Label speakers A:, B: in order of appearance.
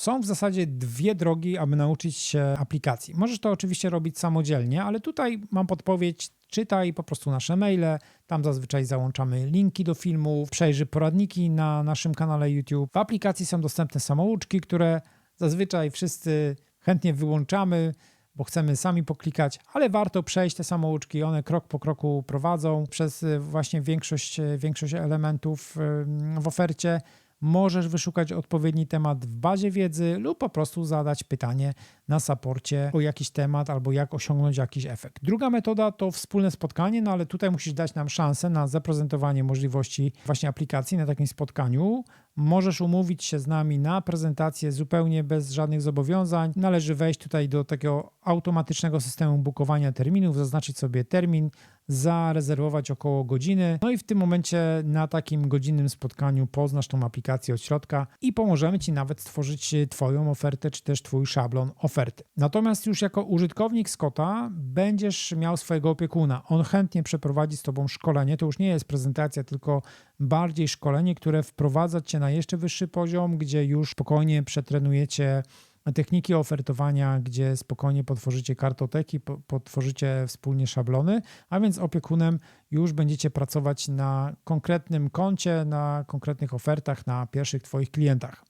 A: Są w zasadzie dwie drogi, aby nauczyć się aplikacji. Możesz to oczywiście robić samodzielnie, ale tutaj mam podpowiedź. Czytaj po prostu nasze maile, tam zazwyczaj załączamy linki do filmów, przejrzyj poradniki na naszym kanale YouTube. W aplikacji są dostępne samouczki, które zazwyczaj wszyscy chętnie wyłączamy, bo chcemy sami poklikać, ale warto przejść te samouczki, one krok po kroku prowadzą przez y, właśnie większość, y, większość elementów y, w ofercie. Możesz wyszukać odpowiedni temat w bazie wiedzy lub po prostu zadać pytanie na saporcie o jakiś temat albo jak osiągnąć jakiś efekt. Druga metoda to wspólne spotkanie, no ale tutaj musisz dać nam szansę na zaprezentowanie możliwości właśnie aplikacji na takim spotkaniu. Możesz umówić się z nami na prezentację zupełnie bez żadnych zobowiązań. Należy wejść tutaj do takiego automatycznego systemu bukowania terminów, zaznaczyć sobie termin, zarezerwować około godziny. No i w tym momencie na takim godzinnym spotkaniu poznasz tą aplikację od środka i pomożemy Ci nawet stworzyć Twoją ofertę, czy też Twój szablon oferty. Natomiast już jako użytkownik Scotta będziesz miał swojego opiekuna. On chętnie przeprowadzi z Tobą szkolenie. To już nie jest prezentacja, tylko bardziej szkolenie, które wprowadza Cię na jeszcze wyższy poziom, gdzie już spokojnie przetrenujecie techniki ofertowania, gdzie spokojnie potworzycie kartoteki, po- potworzycie wspólnie szablony, a więc opiekunem już będziecie pracować na konkretnym koncie, na konkretnych ofertach, na pierwszych Twoich klientach.